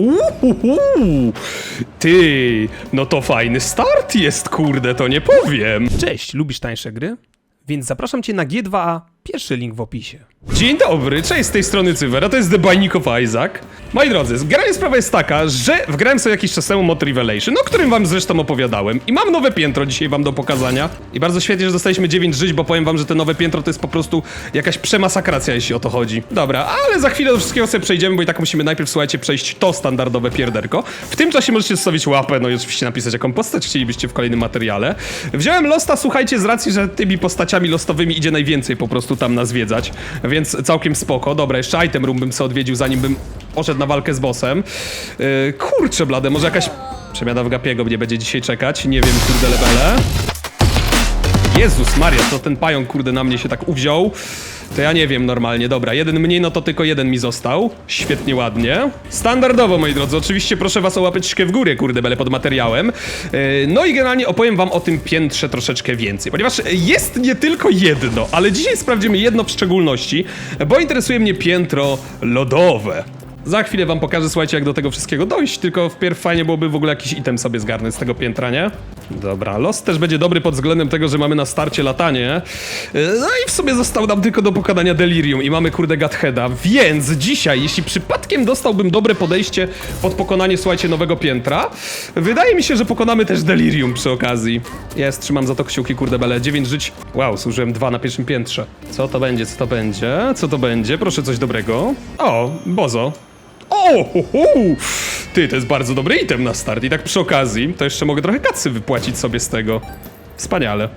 Uhuhu. Ty, no to fajny start jest, kurde, to nie powiem. Cześć, lubisz tańsze gry? Więc zapraszam cię na G2A, pierwszy link w opisie. Dzień dobry, cześć z tej strony Cywer, a to jest The Binding of Isaac. Moi drodzy, zgranie sprawa jest taka, że wgrałem sobie jakiś czas temu Mod Revelation, o którym wam zresztą opowiadałem i mam nowe piętro dzisiaj wam do pokazania. I bardzo świetnie, że dostaliśmy 9 żyć, bo powiem wam, że te nowe piętro to jest po prostu jakaś przemasakracja, jeśli o to chodzi. Dobra, ale za chwilę do wszystkiego sobie przejdziemy, bo i tak musimy najpierw, słuchajcie, przejść to standardowe pierderko. W tym czasie możecie zostawić łapę, no i oczywiście napisać, jaką postać chcielibyście w kolejnym materiale. Wziąłem Losta, słuchajcie, z racji, że tymi postaciami lostowymi idzie najwięcej po prostu tam nas zwiedzać, więc całkiem spoko. Dobra, jeszcze item room bym sobie odwiedził, zanim bym poszedł na walkę z bossem. Yy, kurczę blade, może jakaś przemiana w Gapiego mnie będzie dzisiaj czekać, nie wiem, kurde levele. Jezus Maria, to ten pająk kurde na mnie się tak uwziął. To ja nie wiem normalnie, dobra, jeden mniej, no to tylko jeden mi został. Świetnie, ładnie. Standardowo, moi drodzy, oczywiście proszę was o łapeczkę w górę, kurde, bele pod materiałem. Yy, No i generalnie opowiem wam o tym piętrze troszeczkę więcej, ponieważ jest nie tylko jedno, ale dzisiaj sprawdzimy jedno w szczególności, bo interesuje mnie piętro lodowe. Za chwilę wam pokażę, słuchajcie, jak do tego wszystkiego dojść, tylko wpierw fajnie byłoby w ogóle jakiś item sobie zgarnąć z tego piętra, nie? Dobra, los też będzie dobry pod względem tego, że mamy na starcie latanie. No i w sumie został nam tylko do pokonania Delirium i mamy kurde Gatheada, więc dzisiaj, jeśli przypadkiem dostałbym dobre podejście pod pokonanie, słuchajcie, nowego piętra, wydaje mi się, że pokonamy też Delirium przy okazji. Jest, trzymam za to kciuki, kurde bele, 9 żyć. Wow, służyłem dwa na pierwszym piętrze. Co to będzie, co to będzie, co to będzie? Proszę coś dobrego. O, Bozo. O. Ty, to jest bardzo dobry item na start. I tak przy okazji, to jeszcze mogę trochę kacy wypłacić sobie z tego. Wspaniale.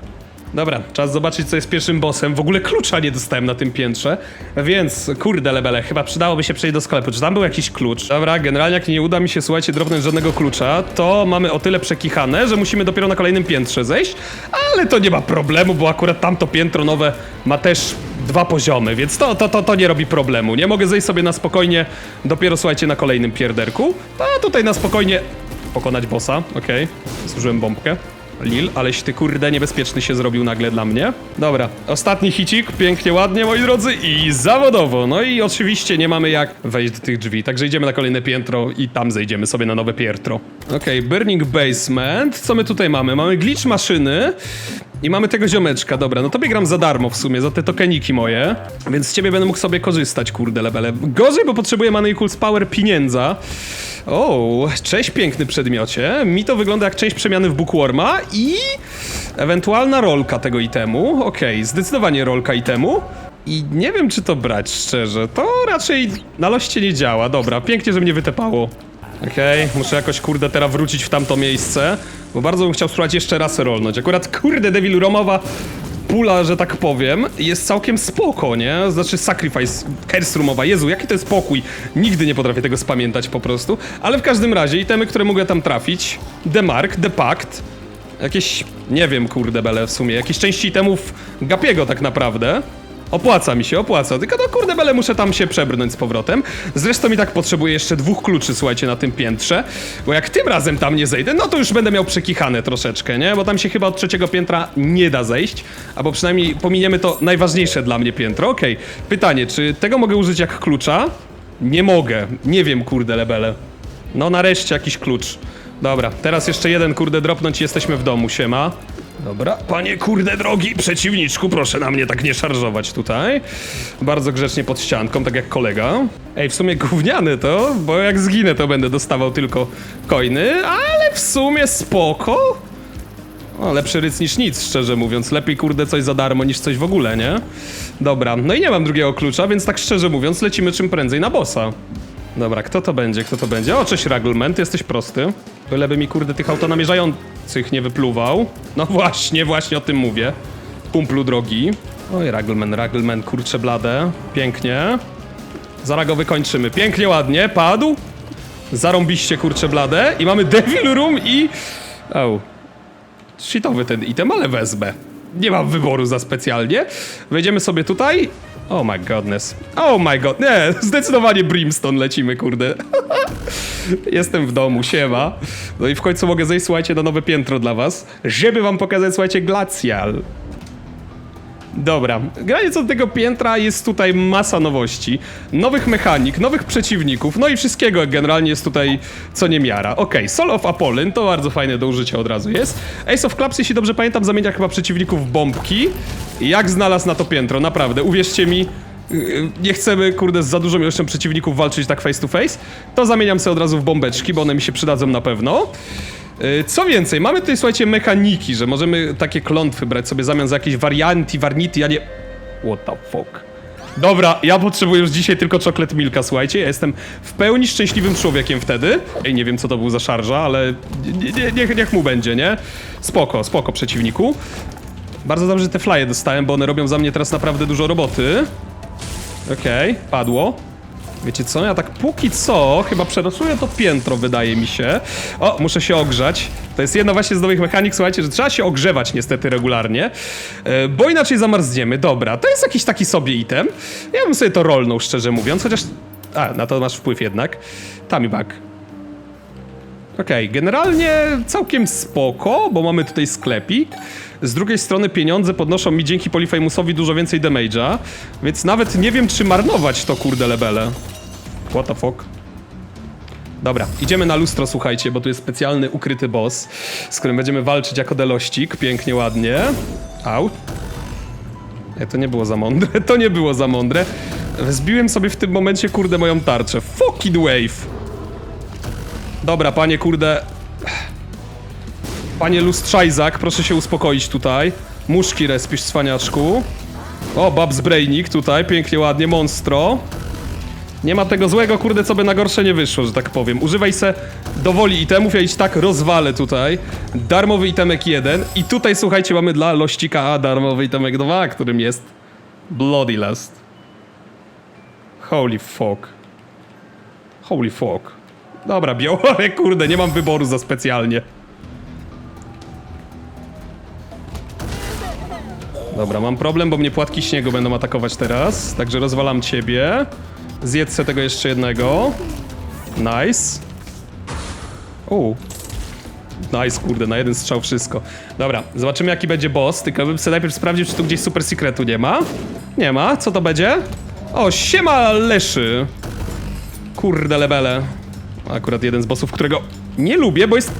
Dobra, czas zobaczyć, co jest pierwszym bossem. W ogóle klucza nie dostałem na tym piętrze, więc kurde lebele, chyba przydałoby się przejść do sklepu. Czy tam był jakiś klucz? Dobra, generalnie jak nie uda mi się, słuchajcie, dropnąć żadnego klucza, to mamy o tyle przekichane, że musimy dopiero na kolejnym piętrze zejść, ale to nie ma problemu, bo akurat tamto piętro nowe ma też dwa poziomy, więc to, to, to, to nie robi problemu. Nie mogę zejść sobie na spokojnie dopiero, słuchajcie, na kolejnym pierderku, a tutaj na spokojnie pokonać bossa, okej, zużyłem bombkę. Lil, aleś ty kurde niebezpieczny się zrobił nagle dla mnie. Dobra, ostatni hicik, pięknie, ładnie moi drodzy i zawodowo. No i oczywiście nie mamy jak wejść do tych drzwi, także idziemy na kolejne piętro i tam zejdziemy sobie na nowe piętro. Okej, Burning Basement, co my tutaj mamy? Mamy glitch maszyny i mamy tego ziomeczka, dobra, no tobie gram za darmo w sumie, za te tokeniki moje, więc z ciebie będę mógł sobie korzystać, kurde lebele. Gorzej, bo potrzebuję Money Equals Power pieniędza. O, cześć piękny przedmiocie. Mi to wygląda jak część przemiany w Bookworma i ewentualna rolka tego itemu. Okej, zdecydowanie rolka itemu. I nie wiem, czy to brać szczerze. To raczej na loście nie działa. Dobra, pięknie, że mnie wytepało. Okej, muszę jakoś kurde teraz wrócić w tamto miejsce, bo bardzo bym chciał spróbować jeszcze raz rolnąć. Akurat kurde Devil Romowa pula, że tak powiem, jest całkiem spoko, nie? Znaczy Sacrifice, Curse Roomowa, Jezu, jaki to jest pokój. Nigdy nie potrafię tego spamiętać po prostu. Ale w każdym razie, itemy, które mogę tam trafić, The Mark, The Pact, jakieś, nie wiem kurde bele w sumie, jakieś części itemów Gapiego tak naprawdę. Opłaca mi się, opłaca. Tylko no kurde bele muszę tam się przebrnąć z powrotem. Zresztą i tak potrzebuję jeszcze dwóch kluczy, słuchajcie, na tym piętrze. Bo jak tym razem tam nie zejdę, no to już będę miał przekichane troszeczkę, nie? Bo tam się chyba od trzeciego piętra nie da zejść. Albo przynajmniej pominiemy to najważniejsze dla mnie piętro. Okej, pytanie, czy tego mogę użyć jak klucza? Nie mogę. Nie wiem, kurde lebele. No nareszcie jakiś klucz. Dobra, teraz jeszcze jeden kurde dropnąć jesteśmy w domu, siema. Dobra, panie kurde drogi przeciwniczku, proszę na mnie tak nie szarżować tutaj. Bardzo grzecznie pod ścianką, tak jak kolega. Ej, w sumie gówniany to, bo jak zginę to będę dostawał tylko coiny, ale w sumie spoko. O, lepszy ryc niż nic, szczerze mówiąc. Lepiej kurde coś za darmo niż coś w ogóle, nie? Dobra, no i nie mam drugiego klucza, więc tak szczerze mówiąc lecimy czym prędzej na bossa. Dobra, kto to będzie, kto to będzie? O, cześć Raggleman, ty jesteś prosty. Byleby mi kurde tych autonamierzających nie wypluwał. No właśnie, właśnie o tym mówię. Kumplu drogi. Oj, Raggleman, Raggleman, kurcze blade. Pięknie. Zaraz go wykończymy. Pięknie, ładnie, padł. Zarąbiście, kurcze blade. I mamy Devil Room i... Oh. Shitowy ten item, ale wezmę. Nie mam wyboru za specjalnie. Wejdziemy sobie tutaj. Oh my godness. Oh my god. Nie, zdecydowanie Brimstone lecimy, kurde. Jestem w domu, siema. No i w końcu mogę zejść, słuchajcie, na nowe piętro dla was, żeby wam pokazać, słuchajcie, glacial. Dobra, granie co do tego piętra jest tutaj masa nowości. Nowych mechanik, nowych przeciwników, no i wszystkiego generalnie jest tutaj co nie miara. Okej, Soul of Apollon to bardzo fajne do użycia od razu jest. Ace of Clubs, jeśli dobrze pamiętam, zamienia chyba przeciwników w bombki. Jak znalazł na to piętro, naprawdę, uwierzcie mi, yy, nie chcemy, kurde, z za dużą ilością przeciwników walczyć tak face to face, to zamieniam sobie od razu w bombeczki, bo one mi się przydadzą na pewno. Yy, Co więcej, mamy tutaj, słuchajcie, mechaniki, że możemy takie klątwy brać sobie w zamian za jakieś warianty, warnity, a nie... What the fuck? Dobra, ja potrzebuję już dzisiaj tylko chocolate milka, słuchajcie, ja jestem w pełni szczęśliwym człowiekiem wtedy. Ej, nie wiem co to był za szarża, ale nie, nie, niech, niech mu będzie, nie? Spoko, spoko przeciwniku. Bardzo dobrze, że te flye dostałem, bo one robią za mnie teraz naprawdę dużo roboty. Okej, padło. Wiecie co, ja tak póki co chyba przerosłuję to piętro, wydaje mi się. O, muszę się ogrzać. To jest jedna właśnie z nowych mechanik, słuchajcie, że trzeba się ogrzewać niestety regularnie, e, bo inaczej zamarzniemy. Dobra, to jest jakiś taki sobie item. Ja bym sobie to rolnął, szczerze mówiąc, chociaż... A, na to masz wpływ jednak. Tummy bug. Okej, generalnie całkiem spoko, bo mamy tutaj sklepik. Z drugiej strony pieniądze podnoszą mi dzięki Polyphamusowi dużo więcej damage'a, więc nawet nie wiem, czy marnować to kurde lebele. What the fuck? Dobra, idziemy na lustro, słuchajcie, bo tu jest specjalny ukryty boss, z którym będziemy walczyć jako delościk, pięknie, ładnie. Au. Nie, to nie było za mądre, to nie było za mądre. Zbiłem sobie w tym momencie, kurde, moją tarczę. Fucking wave. Dobra, panie, kurde... Panie Lustrzajzak, proszę się uspokoić tutaj. Muszki respisz, cwaniaczku. O, Babs Brainik tutaj, pięknie, ładnie, monstro. Nie ma tego złego, kurde, co by na gorsze nie wyszło, że tak powiem. Używaj se dowoli itemów, ja iść tak rozwalę tutaj. Darmowy itemek 1 i tutaj, słuchajcie, mamy dla lościka A darmowy itemek 2, którym jest Bloody Lust. Holy fuck. Holy fuck. Dobra, biorę, kurde, nie mam wyboru za specjalnie. Dobra, mam problem, bo mnie płatki śniegu będą atakować teraz, także rozwalam ciebie. Zjedz tego jeszcze jednego. Nice. U. Nice, kurde, na jeden strzał wszystko. Dobra, zobaczymy jaki będzie boss, tylko bym sobie najpierw sprawdził, czy tu gdzieś super secretu nie ma. Nie ma, co to będzie? O, siema leszy. Kurde lebele. Akurat jeden z bossów, którego nie lubię, bo jest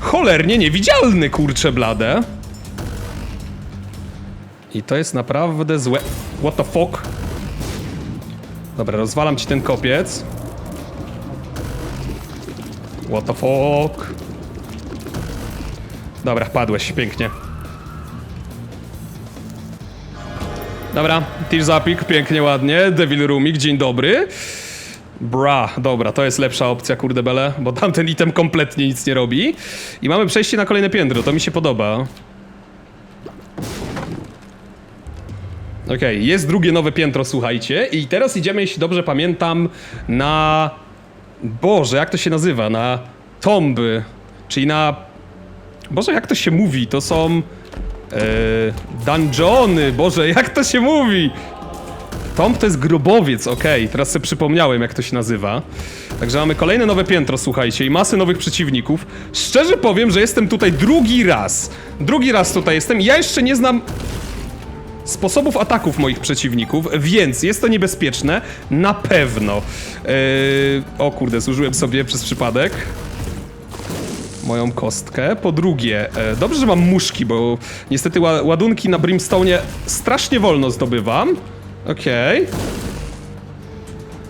cholernie niewidzialny, kurcze blade. I to jest naprawdę złe. What the fuck? Dobra, rozwalam ci ten kopiec. What the fuck? Dobra, padłeś, pięknie. Dobra, Tears Upik, pięknie, ładnie. Devil Roomik, dzień dobry. Bra, dobra, to jest lepsza opcja, kurde bele, bo tamten item kompletnie nic nie robi. I mamy przejście na kolejne piętro, to mi się podoba. Okej, jest drugie nowe piętro, słuchajcie. I teraz idziemy, jeśli dobrze pamiętam, na... Boże, jak to się nazywa? Na tomby. Czyli na... Boże, jak to się mówi? To są... Yy, dungeony, Boże, jak to się mówi? Tomb to jest grobowiec, okej, teraz sobie przypomniałem jak to się nazywa. Także mamy kolejne nowe piętro, słuchajcie, i masę nowych przeciwników. Szczerze powiem, że jestem tutaj drugi raz. Drugi raz tutaj jestem i ja jeszcze nie znam sposobów ataków moich przeciwników, więc jest to niebezpieczne, na pewno. Yy, o kurde, zużyłem sobie przez przypadek moją kostkę. Po drugie, e, dobrze, że mam muszki, bo niestety ła ładunki na Brimstone strasznie wolno zdobywam. Okej.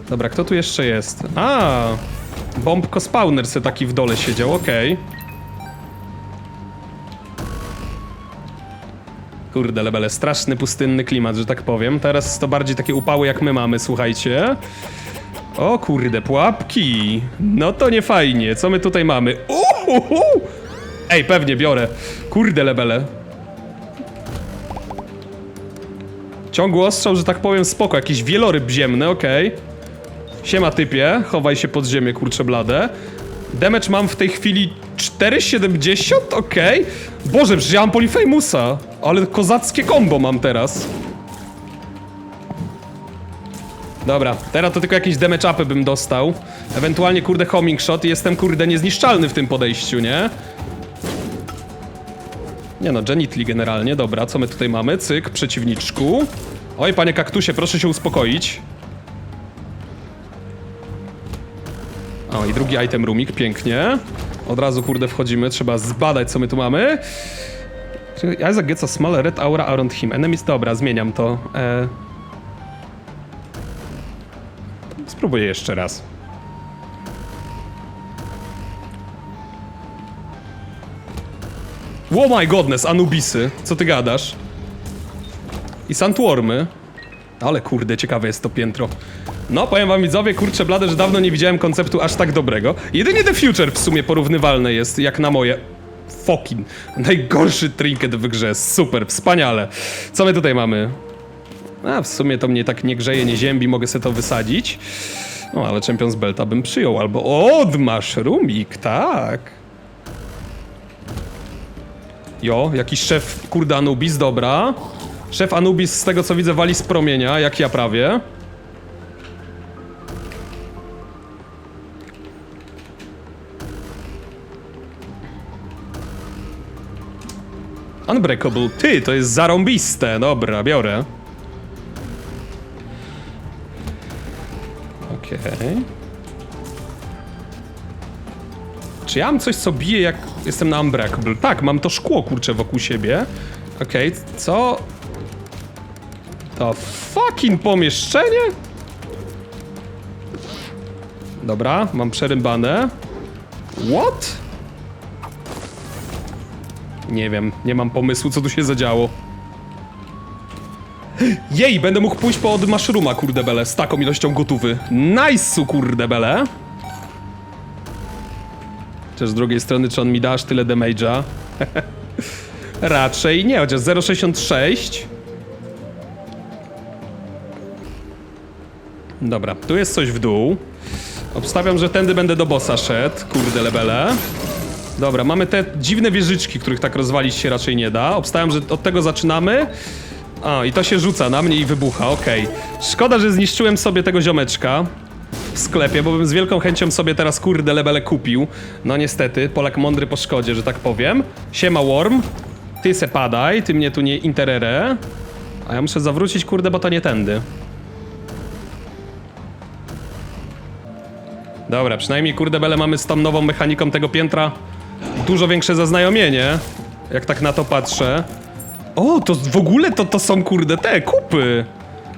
Dobra, kto tu jeszcze jest? A, bombko spawner se taki w dole siedział, okej. Kurde, lebele, straszny pustynny klimat, że tak powiem. Teraz to bardziej takie upały jak my mamy, słuchajcie. O kurde, pułapki. No to nie fajnie. Co my tutaj mamy? Uhuhu! Ej, pewnie biorę. Kurde, lebele. Ciągły ostrzał, że tak powiem, spoko. Jakiś wieloryb ziemny, okej. Siema typie, chowaj się pod ziemię, kurcze blade. Damage mam w tej chwili 4,70, okej. Boże, przecież ja mam ale kozackie combo mam teraz. Dobra, teraz to tylko jakieś damage upy bym dostał. Ewentualnie, kurde, homing shot i jestem, kurde, niezniszczalny w tym podejściu, nie? Nie no, Genitli generalnie, dobra, co my tutaj mamy? Cyk, przeciwniczku. Oj, panie kaktusie, proszę się uspokoić. O, i drugi item roomik, pięknie. Od razu, kurde, wchodzimy, trzeba zbadać, co my tu mamy. Isaac gets a small red aura around him. Enemies, dobra, zmieniam to. E... Spróbuję jeszcze raz. Oh my godness, Anubisy. Co ty gadasz? I Sandwormy. Ale kurde, ciekawe jest to piętro. No, powiem wam widzowie, kurczę blade, że dawno nie widziałem konceptu aż tak dobrego. Jedynie The Future w sumie porównywalne jest, jak na moje. Fokin. Najgorszy trinket w grze. Super, wspaniale. Co my tutaj mamy? A, w sumie to mnie tak nie grzeje, nie ziębi, mogę sobie to wysadzić. No, ale Champions Belta bym przyjął, albo od Mushroomik, tak. Jo, jakiś szef, kurde, Anubis, dobra. Szef Anubis, z tego co widzę, wali z promienia, jak ja prawie. Unbreakable, ty, to jest zarąbiste, dobra, biorę. Okej. Czy ja mam coś, co bije, jak jestem na Unbreakable? Tak, mam to szkło, kurczę, wokół siebie. Okej, co? To fucking pomieszczenie? Dobra, mam przerybane. What? Nie wiem, nie mam pomysłu, co tu się zadziało. Jej, będę mógł pójść po od mushrooma, kurde z taką ilością gotówy. Nice, kurde. Chociaż z drugiej strony, czy on mi da aż tyle damage'a? Raczej nie, chociaż 0,66. Dobra, tu jest coś w dół. Obstawiam, że tędy będę do bossa szedł. Kurde lebele. Dobra, mamy te dziwne wieżyczki, których tak rozwalić się raczej nie da. Obstawiam, że od tego zaczynamy. A, i to się rzuca na mnie i wybucha, okej. Szkoda, że zniszczyłem sobie tego ziomeczka w sklepie, bo bym z wielką chęcią sobie teraz kurde lebele kupił. No niestety, Polak mądry po szkodzie, że tak powiem. Siema Worm, ty se padaj, ty mnie tu nie interere. A ja muszę zawrócić kurde, bo to nie tędy. Dobra, przynajmniej kurde bele mamy z tą nową mechaniką tego piętra dużo większe zaznajomienie. Jak tak na to patrzę. O, to w ogóle to, to są kurde te kupy.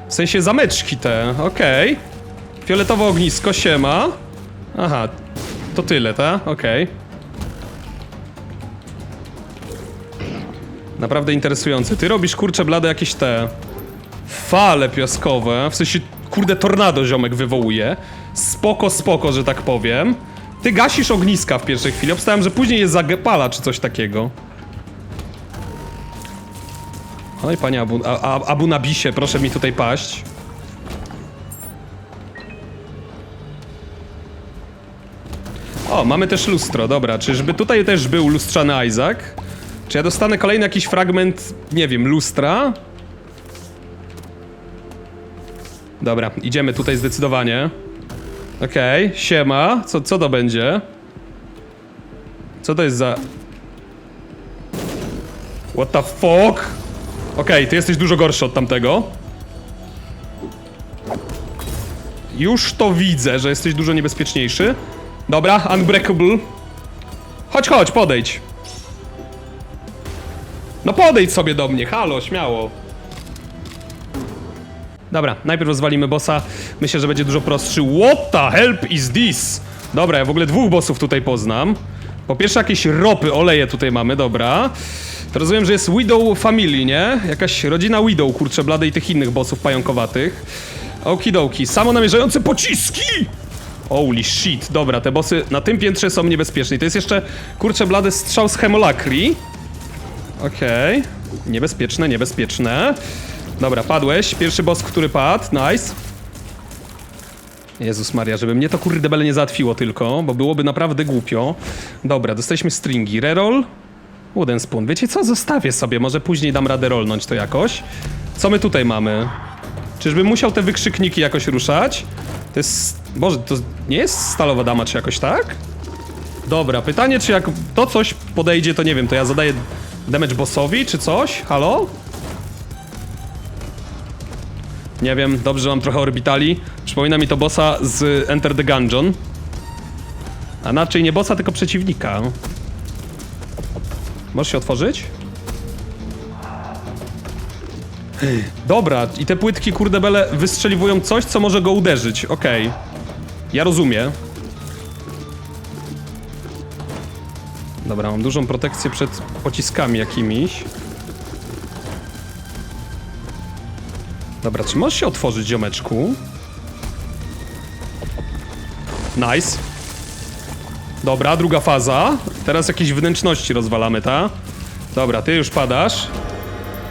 W sensie zameczki te, okej. Fioletowe ognisko, siema. Aha, to tyle, ta? Okej. Naprawdę interesujące. Ty robisz kurcze blade jakieś te fale piaskowe, w sensie kurde tornado ziomek wywołuje. Spoko, spoko, że tak powiem. Ty gasisz ogniska w pierwszej chwili. Obstałem, że później je zagepala czy coś takiego. Oj, panie Abu, Abu Nabisie, proszę mi tutaj paść. O, mamy też lustro, dobra. Czyżby tutaj też był lustrzany Isaac? Czy ja dostanę kolejny jakiś fragment, nie wiem, lustra? Dobra, idziemy tutaj zdecydowanie. Okej, siema. Co, co to będzie? Co to jest za... What the fuck? Okej, ty jesteś dużo gorszy od tamtego. Już to widzę, że jesteś dużo niebezpieczniejszy. Dobra, unbreakable. Chodź, chodź, podejdź. No podejdź sobie do mnie, halo, śmiało. Dobra, najpierw rozwalimy bossa. Myślę, że będzie dużo prostszy. What the help is this? Dobra, ja w ogóle dwóch bossów tutaj poznam. Po pierwsze jakieś ropy, oleje tutaj mamy, dobra. To rozumiem, że jest Widow Family, nie? Jakaś rodzina Widow, kurczę, blady i tych innych bossów pająkowatych. Okidoki, samonamierzające pociski! Holy shit, dobra, te bossy na tym piętrze są niebezpieczne. I to jest jeszcze, kurczę, blady strzał z hemolakri. Okej, niebezpieczne, niebezpieczne. Dobra, padłeś. Pierwszy boss, który padł. Nice. Jezus Maria, żeby mnie to kurde bele nie załatwiło tylko, bo byłoby naprawdę głupio. Dobra, dostaliśmy stringi. Reroll. Wooden spoon. Wiecie co? Zostawię sobie. Może później dam radę rolnąć to jakoś. Co my tutaj mamy? Czyżbym musiał te wykrzykniki jakoś ruszać? To jest... Boże, to nie jest stalowa dama czy jakoś tak? Dobra, pytanie czy jak to coś podejdzie, to nie wiem, to ja zadaję Damage bossowi, czy coś? Halo? Nie wiem, dobrze, mam trochę orbitali. Przypomina mi to bossa z Enter the Gungeon. A raczej nie bossa, tylko przeciwnika. Możesz się otworzyć? Dobra, i te płytki, kurde bele, wystrzeliwują coś, co może go uderzyć. Okej. Ja rozumiem. Dobra, mam dużą protekcję przed pociskami jakimiś. Dobra, czy możesz się otworzyć, ziomeczku? Nice. Dobra, druga faza. Teraz jakieś wnętrzności rozwalamy, ta? Dobra, ty już padasz.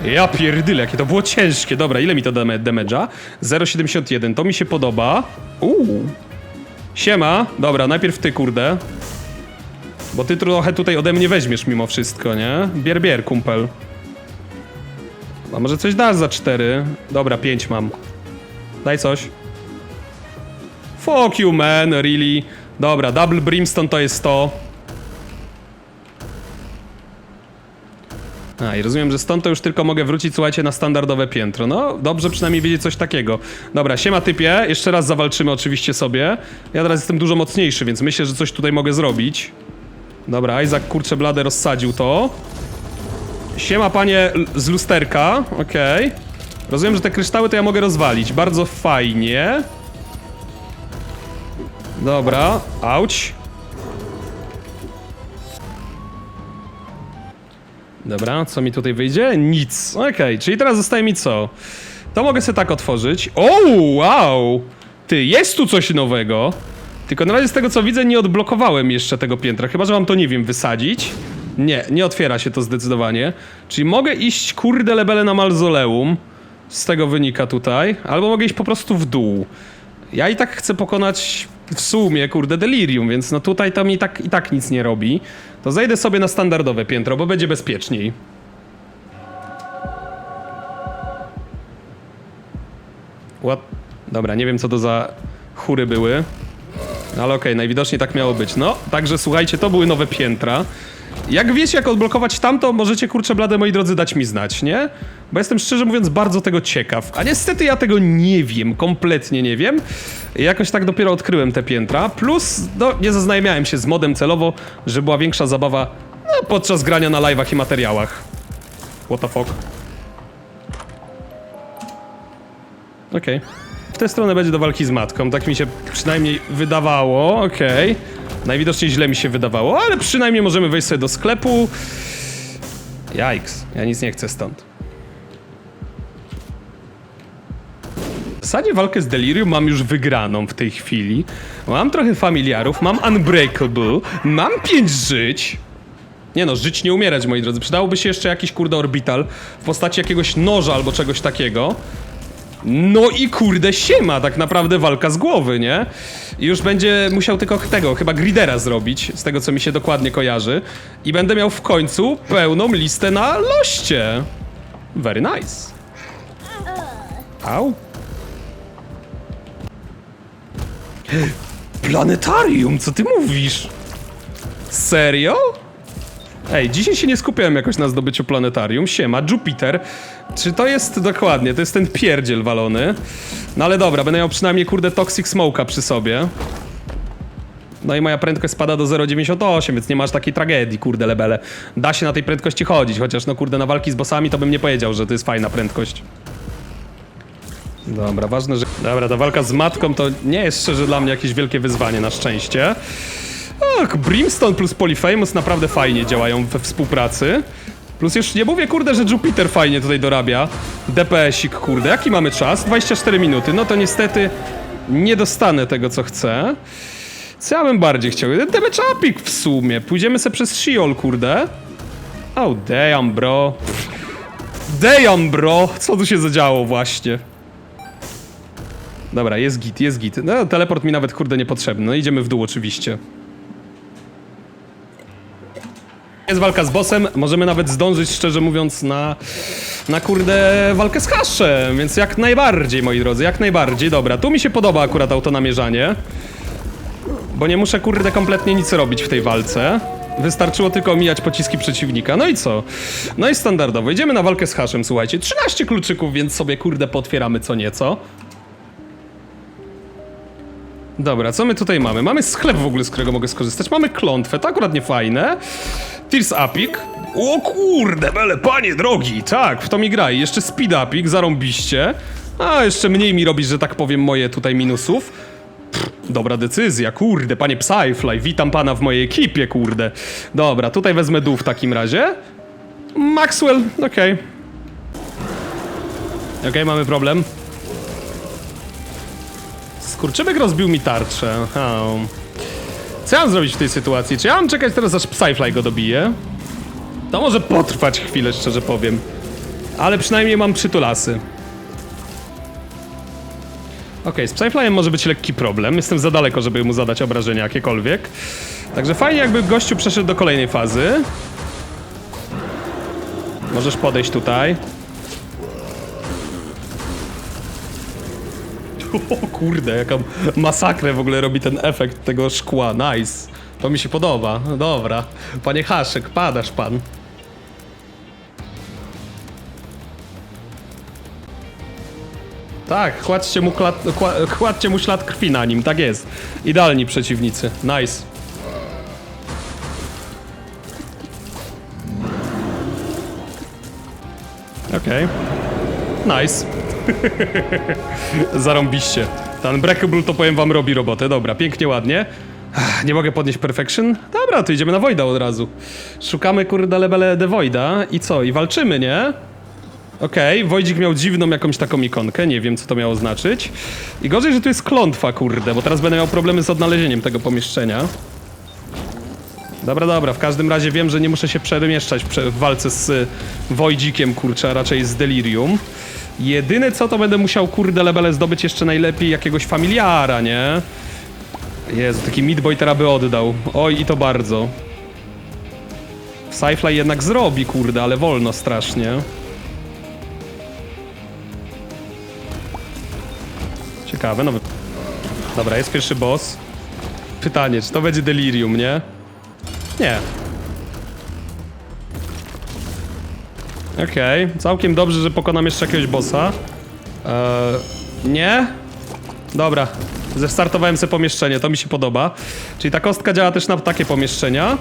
Ja pierdyle, jakie to było ciężkie. Dobra, ile mi to damage'a? 0,71, to mi się podoba. Uuu. Siema. Dobra, najpierw ty, kurde. Bo ty trochę tutaj ode mnie weźmiesz mimo wszystko, nie? Bier, bier, kumpel. A może coś dasz za 4? Dobra, 5 mam. Daj coś. Fuck you, man, really. Dobra, double brimstone to jest to. A, i rozumiem, że stąd to już tylko mogę wrócić, słuchajcie, na standardowe piętro. No, dobrze przynajmniej wiedzieć coś takiego. Dobra, siema typie, jeszcze raz zawalczymy oczywiście sobie. Ja teraz jestem dużo mocniejszy, więc myślę, że coś tutaj mogę zrobić. Dobra, Isaac kurczę blade rozsadził to. Siema panie z lusterka, okej. Rozumiem, że te kryształy to ja mogę rozwalić. Bardzo fajnie. Dobra, auć. Dobra, co mi tutaj wyjdzie? Nic. Okej, czyli teraz zostaje mi co? To mogę sobie tak otworzyć. O, wow! Ty, jest tu coś nowego. Tylko na razie z tego co widzę nie odblokowałem jeszcze tego piętra. Chyba, że mam to, nie wiem, wysadzić. Nie, nie otwiera się to zdecydowanie. Czyli mogę iść, kurde, lebele na mauzoleum. Z tego wynika tutaj. Albo mogę iść po prostu w dół. Ja i tak chcę pokonać w sumie, kurde, delirium, więc no tutaj to mi tak i tak nic nie robi. To zejdę sobie na standardowe piętro, bo będzie bezpieczniej. What? Dobra, nie wiem co to za chóry były. No ale okej, najwidoczniej tak miało być. No, także słuchajcie, to były nowe piętra. Jak wiecie, jak odblokować tamto, możecie, kurczę blade, moi drodzy, dać mi znać, nie? Bo jestem szczerze mówiąc bardzo tego ciekaw. A niestety ja tego nie wiem, kompletnie nie wiem. Jakoś tak dopiero odkryłem te piętra. Plus, no, nie zaznajamiałem się z modem celowo, że była większa zabawa no, podczas grania na live'ach i materiałach. What the fuck? Okej. W tę stronę będzie do walki z matką, tak mi się przynajmniej wydawało, okej. Najwidoczniej źle mi się wydawało, ale przynajmniej możemy wejść sobie do sklepu. Jajks, ja nic nie chcę stąd. W zasadzie walkę z Delirium mam już wygraną w tej chwili. Mam trochę familiarów, mam Unbreakable, mam pięć żyć. Nie no, żyć nie umierać, moi drodzy. Przydałoby się jeszcze jakiś kurde orbital w postaci jakiegoś noża albo czegoś takiego. No i kurde siema, tak naprawdę walka z głowy, nie? Już będzie musiał tylko tego, chyba gridera zrobić, z tego co mi się dokładnie kojarzy. I będę miał w końcu pełną listę na loście. Very nice. Au. Planetarium, co ty mówisz? Serio? Ej, dzisiaj się nie skupiałem jakoś na zdobyciu planetarium. Siema, Jupiter. Czy to jest dokładnie? To jest ten pierdziel walony. No ale dobra, będę miał przynajmniej kurde Toxic Smoke'a przy sobie. No i moja prędkość spada do 0,98, więc nie masz takiej tragedii, kurde lebele. Da się na tej prędkości chodzić, chociaż no kurde na walki z bossami to bym nie powiedział, że to jest fajna prędkość. Dobra, ważne, że... Dobra, ta walka z matką to nie jest szczerze dla mnie jakieś wielkie wyzwanie, na szczęście. Ach, Brimstone plus Polyphemus naprawdę fajnie działają we współpracy. Plus już nie mówię, kurde, że Jupiter fajnie tutaj dorabia. DPS-ik, kurde. Jaki mamy czas? 24 minuty. No to niestety nie dostanę tego, co chcę. Co ja bym bardziej chciał? Damage upik w sumie. Pójdziemy sobie przez Sheol, kurde. Oh, damn, bro. Damn, bro. Co tu się zadziało właśnie? Dobra, jest git, jest git. No, teleport mi nawet, kurde, niepotrzebny. No idziemy w dół oczywiście. Jest walka z bossem, możemy nawet zdążyć, szczerze mówiąc, na, na kurde walkę z haszem, więc jak najbardziej, moi drodzy, jak najbardziej. Dobra, tu mi się podoba akurat auto namierzanie, bo nie muszę, kurde, kompletnie nic robić w tej walce. Wystarczyło tylko omijać pociski przeciwnika. No i co? No i standardowo. Idziemy na walkę z haszem, słuchajcie. 13 kluczyków, więc sobie kurde potwieramy co nieco. Dobra, co my tutaj mamy? Mamy sklep w ogóle, z którego mogę skorzystać. Mamy klątwę, to akurat nie fajne. Tears Upik. O kurde, bele, panie drogi, tak, w to mi graj. Jeszcze Speed Upik, zarąbiście. A, jeszcze mniej mi robisz, że tak powiem, moje tutaj minusów. Dobra decyzja, kurde, panie Psyfly, witam pana w mojej ekipie, kurde. Dobra, tutaj wezmę dół w takim razie. Maxwell, okej. Okej, mamy problem. Skurczybyk rozbił mi tarczę. Aha. Co ja mam zrobić w tej sytuacji? Czy ja mam czekać teraz aż Psyfly go dobije? To może potrwać chwilę, szczerze powiem. Ale przynajmniej mam przytulasy. Okej, z Psyflyem może być lekki problem. Jestem za daleko, żeby mu zadać obrażenia jakiekolwiek. Także fajnie jakby gościu przeszedł do kolejnej fazy. Możesz podejść tutaj. O kurde, jaka masakrę w ogóle robi ten efekt tego szkła. Nice. To mi się podoba. Dobra. Panie Haszek, padasz pan. Tak, kładźcie mu, klat, kła- kładźcie mu ślad krwi na nim, tak jest. Idealni przeciwnicy. Nice. Okej. Nice. Zarąbiście. Ten Breakable to powiem wam robi robotę. Dobra, pięknie, ładnie. Nie mogę podnieść Perfection? Dobra, to idziemy na Voida od razu. Szukamy kurde lebele The Voida i co? I walczymy, nie? Okej, Wojdzik miał dziwną jakąś taką ikonkę, nie wiem co to miało znaczyć. I gorzej, że tu jest klątwa, kurde, bo teraz będę miał problemy z odnalezieniem tego pomieszczenia. Dobra, dobra, w każdym razie wiem, że nie muszę się przemieszczać prze- w walce z Wojdzikiem, kurczę, a raczej z Delirium. Jedyne co, to będę musiał, kurde, lebele zdobyć jeszcze najlepiej jakiegoś familiara, nie? Jezu, taki Midboy teraz by oddał. Oj, i to bardzo. Sci-Fly jednak zrobi, kurde, ale wolno strasznie. Ciekawe, no. Dobra, jest pierwszy boss. Pytanie, czy to będzie Delirium, nie? Nie. Okej, całkiem dobrze, że pokonam jeszcze jakiegoś bossa. Eee, nie? Dobra, zestartowałem sobie pomieszczenie, to mi się podoba. Czyli ta kostka działa też na takie pomieszczenia.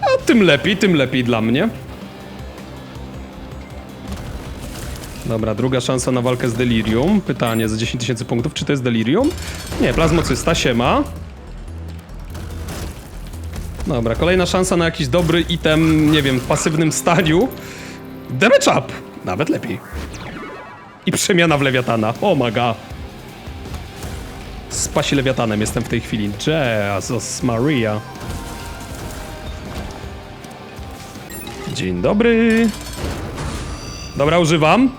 A tym lepiej, tym lepiej dla mnie. Dobra, druga szansa na walkę z Delirium. Pytanie za 10 tysięcy punktów, czy to jest Delirium? Nie, plazmocysta, siema. Dobra, kolejna szansa na jakiś dobry item, nie wiem, w pasywnym stadiu. Damage up! Nawet lepiej. I przemiana w lewiatana. Oh my god. Spasi lewiatanem jestem w tej chwili. Jesus Maria. Dzień dobry. Dobra, używam.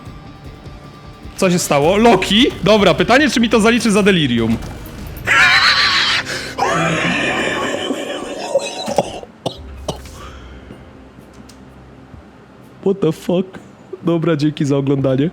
Co się stało? Loki? Dobra, pytanie, czy mi to zaliczy za delirium. What the fuck? Dobra, dzięki za oglądanie.